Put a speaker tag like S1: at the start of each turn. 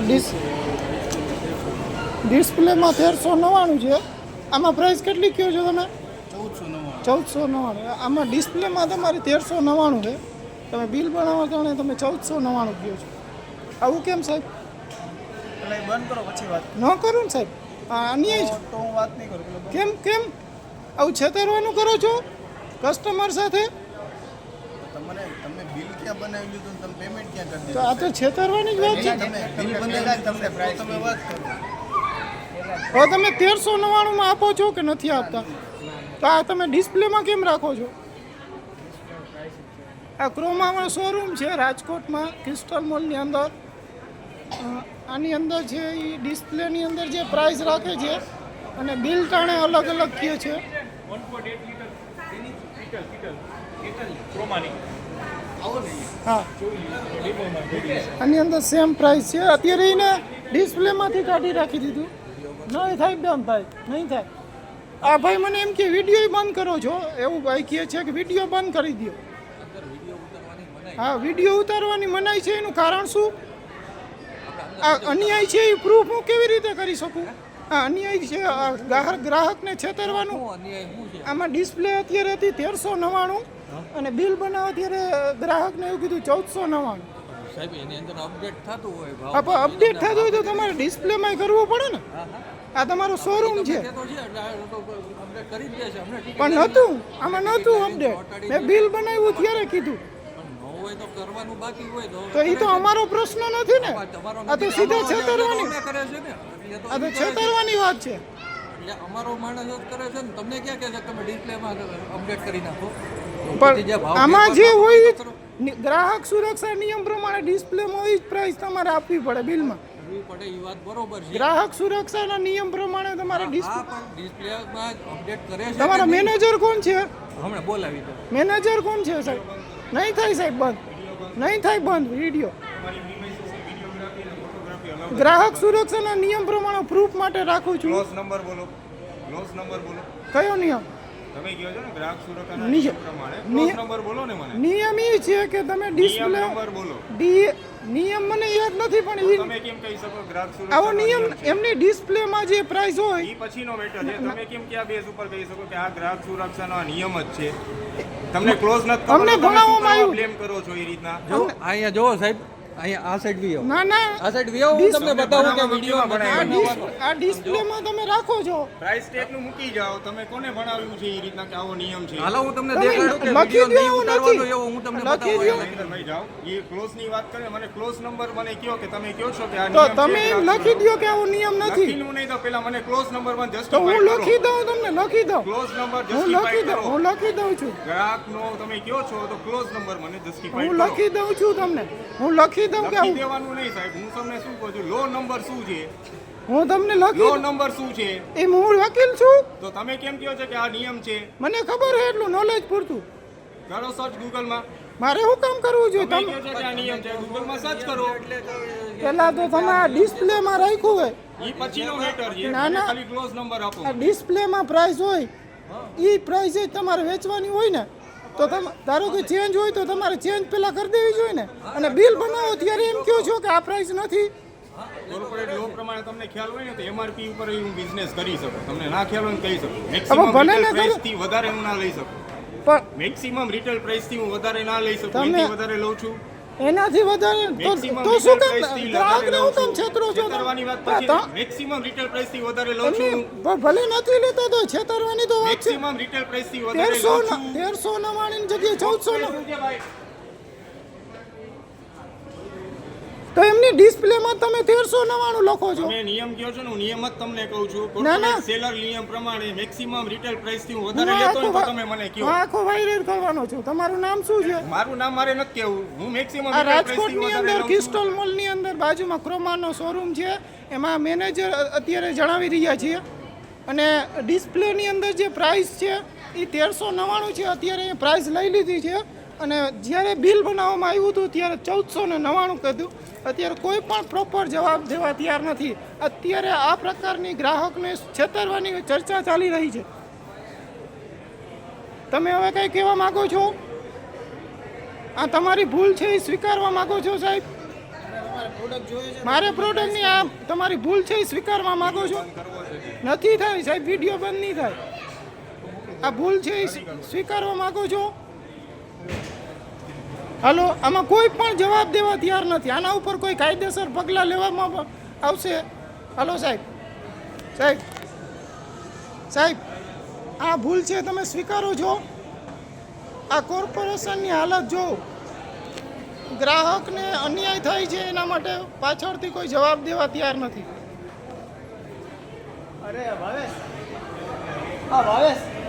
S1: Dis ડિસ્પ્લેમાં તેરસો નવ્વાણું છે. આમાં પ્રાઇસ કેટલી કહો છો તમે?
S2: ચૌદસો નવ્વાણું.
S1: આમાં ડિસ્પ્લેમાં તમારે તેરસો નવ્વાણું છે. તમે બિલ બનાવવા કારણે તમે ચૌદસો નવ્વાણું કહો છો. આવું કેમ સાહેબ?
S2: બંધ કરો પછી વાત
S1: ન કરું ને સાહેબ? અન્યાય છે.
S2: તો હું વાત નહીં કરું
S1: કેમ કેમ? આવું છેતરવાનું કરો છો? કસ્ટમર સાથે?
S2: ક્યાં બનાવી લીધું તમે પેમેન્ટ ક્યાં કરી
S1: તો આ તો છેતરવાની જ વાત છે.
S2: તમે બિલ બનાવી તમને પ્રાઇસ તમે વાત કરો
S1: હવે તમે તેરસો નવ્વાણુંમાં આપો છો કે નથી આપતા? તો આ તમે ડિસ્પ્લેમાં કેમ રાખો છો? આ ક્રોમામાં શોરૂમ છે રાજકોટમાં ક્રિસ્ટલ મોલની અંદર. આની અંદર છે એ ડિસ્પ્લેની અંદર જે પ્રાઇસ રાખે છે અને બિલ ટાણે અલગ અલગ કહે છે. હા. આની અંદર સેમ પ્રાઇસ છે. અત્યારે એને ડિસ્પ્લેમાંથી કાઢી રાખી દીધું. નહીં થાય બેન ભાઈ. નહીં થાય. આ ભાઈ મને એમ કે વીડિયો બંધ કરો છો. એવું ભાઈ કહે છે કે વીડિયો બંધ કરી દો હા વીડિયો ઉતારવાની મનાઈ છે. એનું કારણ શું? આ અન્યાય છે એ પ્રૂફ હું કેવી રીતે કરી શકું? આ અન્યાય છે આ ગ્રાહક ગ્રાહકને છેતરવાનું. આમાં ડિસ્પ્લે અત્યારે હતી તેરસો નવ્વાણું અને બિલ બનાવો ત્યારે ગ્રાહકને એવું કીધું ચૌદસો નવ્વાણું.
S3: સાહેબ એની અંદર અપડેટ થતું હોય ભાવ.
S1: પણ અપડેટ થતું હોય તો તમારે ડિસ્પ્લેમાં કરવું પડે ને? આ તમારો શોરૂમ છે. પણ નહોતું આમાં નહોતું અપડેટ મેં બિલ બનાવ્યું ત્યારે કીધું.
S3: હોય તો કરવાનું બાકી હોય તો
S1: તો એ તો અમારો પ્રશ્ન નથી ને? આ તો. સીધા છેતરવાની.
S3: કરે છે ને.
S1: આ તો. છેતરવાની વાત છે.
S3: એટલે અમારો માણસ જ કરે છે ને. તમને ક્યાં કહે છે? તમે ડિસ્પ્લેમાં અપડેટ કરી નાખો.
S1: પણ
S3: જે
S1: આમાં જે હોય ગ્રાહક સુરક્ષા નિયમ પ્રમાણે ડિસ્પ્લેમાં હોય જ પ્રાઇસ તમારે આપવી પડે બિલમાં.
S3: પડે એ વાત બરોબર છે.
S1: ગ્રાહક સુરક્ષાના નિયમ પ્રમાણે તમારે
S3: ડિસ્પ્લેમાં અપડેટ કરે છે
S1: તમારા મેનેજર કોણ છે?
S3: હમણાં બોલાવી દો.
S1: મેનેજર કોણ છે સાહેબ? નહીં થાય સાહેબ બંધ. નહીં થાય બંધ વીડિયો. ગ્રાહક સુરક્ષાના નિયમ પ્રમાણે પ્રૂફ માટે રાખું છું.
S4: નંબર બોલો. લોસ નંબર બોલો.
S1: કયો નિયમ?
S4: તમે કહો છો ને ગ્રાહક સુરક્ષાના
S1: નિયમ.
S4: નિયમ પ્રમાણે નંબર બોલો ને મને.
S1: નિયમ એ છે કે તમે ડિસ્પ્લે
S4: નંબર બોલો.
S1: ડી નિયમ મને યાદ નથી પણ એ
S4: તમે કેમ કહી શકો ગ્રાહક
S1: આવો નિયમ
S4: નિયમ
S1: એમની ડિસ્પ્લેમાં જે પ્રાઇસ હોય
S4: એ પછીનો મેટર છે. તમે કેમ ક્યાં બેઝ ઉપર કહી શકો કે આ ગ્રાહક સુરક્ષાનો આ નિયમ જ છે? તમને ક્લોઝ નથી
S1: અમને ભણાવવામાં આવ્યું.
S4: બ્લેમ કરો છો એ રીતના?
S3: જો અહીંયા જોવો સાહેબ અહીંયા આ સાઈડ વી
S1: ના ના.
S3: આ સાઈડ વી હું તમને બતાવું કે વીડિયો
S1: આ ડિસ્પ્લે માં તમે રાખો છો.
S4: પ્રાઇસ ટેગનું મૂકી જાઓ તમે કોને ભણાવ્યું છે એ રીતના કે આવો નિયમ છે?
S3: હાલો હું તમને દેખાડું કે
S1: લખી
S3: વીડિયો
S1: દો,
S3: નહીં
S1: નથી.
S3: ઉતારવાનો એવો હું તમને બતાવું.
S4: ભાઈ જાઓ. એ ક્લોઝની વાત કરે મને ક્લોઝ નંબર મને કયો કે તમે કયો છો કે આ નિયમ તો
S1: તમે એમ લખી દયો કે આવો નિયમ નથી.
S4: લખી નહીં તો પેલા મને ક્લોઝ નંબરમાં
S1: તો
S4: જસ્ટિફાઈ
S1: હું લખી દઉં તમને લખી દઉં.
S4: ક્લોઝ નંબર
S1: હું લખી
S4: જસ્ટિફાઈ કરો.
S1: હું લખી દઉં છું.
S4: ગ્રાહક નો તમે કયો છો તો ક્લોઝ નંબર મને જસ્ટિફાઈ
S1: હું લખી દઉં છું તમને. હું લખી દઉં તમે
S4: લખી દેવાનું નહીં સાહેબ. હું તમને શું કહું છું? લો નંબર શું છે?
S1: હું તમને
S4: લો નંબર શું છે?
S1: એ હું વકીલ છું.
S4: તો તમે કેમ કહો છો કે આ નિયમ છે?
S1: મને ખબર છે એટલું નોલેજ પૂરતું.
S4: કરો સર્ચ ગૂગલમાં.
S1: મારે શું કામ કરવું જોઈએ?
S4: તમે કહો છો કે આ નિયમ છે? ગૂગલમાં સર્ચ કરો.
S1: પહેલા તો તમે આ ડિસ્પ્લેમાં રાખ્યું હોય.
S4: ઈ પછીનો મેટર છે.
S1: ના, ના.
S4: ખાલી ક્લોઝ નંબર આપો.
S1: આ ડિસ્પ્લેમાં પ્રાઇસ હોય. એ પ્રાઇસ જ તમારે વેચવાની હોય ને. તો તમે ધારો કે ચેન્જ હોય તો તમારે ચેન્જ પેલા કરી દેવી જોઈએ ને. અને બિલ બનાવો ત્યારે એમ કહો છો કે આ પ્રાઇસ નથી.
S4: કોર્પોરેટ લો પ્રમાણે તમને ખ્યાલ હોય ને તો એમઆરપી ઉપર હું બિઝનેસ કરી શકું. તમને ના ખ્યાલ હોય કહી શકું. મેક્સિમમ વધારે હું ના લઈ શકું.
S1: પણ
S4: મેક્સિમમ રિટેલ પ્રાઇસથી હું વધારે ના લઈ શકું. વધારે લઉં છું.
S1: એનાથી વધારે તો શું કામ? ગ્રાહકને હું કામ છેતરો છો?
S4: છેતરવાની વાત પછી મેક્સિમમ રિટેલ પ્રાઇસથી વધારે લઉં
S1: એમની
S4: છું.
S1: ભલે નથી લેતા તો છેતરવાની તો વાત છે.
S4: મેક્સિમમ રિટેલ પ્રાઇસથી વધારે લઉં છું.
S1: તેરસો ની જગ્યાએ ચૌદસો
S4: નો ભાઈ?
S1: તો એમની ડિસ્પ્લેમાં તમે તેરસો નવાણું લખો છો.
S4: તમે નિયમ કહો છો ને હું નિયમ જ તમને કહું છું.
S1: ના, ના.
S4: કોર્પોરેટ સેલર નિયમ પ્રમાણે મેક્સિમમ રિટેલ પ્રાઇસથી હું વધારે લેતો હોય તો તમે મને
S1: કયો
S4: કહો.
S1: આખો વાયરલ કરવાનો છું. તમારું નામ શું છે?
S4: મારું નામ મારે નથી કેવું હું મેક્સિમમ
S1: રાજકોટની
S4: વધારે
S1: અંદર કિસ્ટોલ મોલની અંદર બાજુમાં ક્રોમાનો શોરૂમ છે. એમાં મેનેજર અત્યારે જણાવી રહ્યા છીએ. અને ડિસ્પ્લેની અંદર જે પ્રાઇસ છે એ તેરસો નવ્વાણું છે. અત્યારે એ પ્રાઇસ લઈ લીધી છે. અને જ્યારે બિલ બનાવવામાં આવ્યું હતું, ત્યારે ચૌદસો ને નવ્વાણું કીધું. અત્યારે કોઈ પણ પ્રોપર જવાબ દેવા તૈયાર નથી. અત્યારે આ પ્રકારની ગ્રાહકને છેતરવાની ચર્ચા ચાલી રહી છે. તમે હવે કંઈ કહેવા માગો છો? આ તમારી ભૂલ છે એ સ્વીકારવા માગો છો, સાહેબ? મારે પ્રોડક્ટની આ તમારી ભૂલ છે એ સ્વીકારવા માંગો છો? નથી થાય, સાહેબ, વીડિયો બંધ નહીં થાય. આ ભૂલ છે એ સ્વીકારવા માંગો છો? હાલો, આમાં કોઈ પણ જવાબ દેવા તૈયાર નથી. આના ઉપર કોઈ કાયદેસર પગલાં લેવામાં આવશે? હાલો, સાહેબ. સાહેબ. સાહેબ, આ ભૂલ છે, તમે સ્વીકારો છો? આ કોર્પોરેશનની હાલત જો ગ્રાહકને અન્યાય થાય છે, એના માટે પાછળથી કોઈ જવાબ દેવા તૈયાર નથી.
S5: અરે, ભાવેશ. હા, ભાવેશ.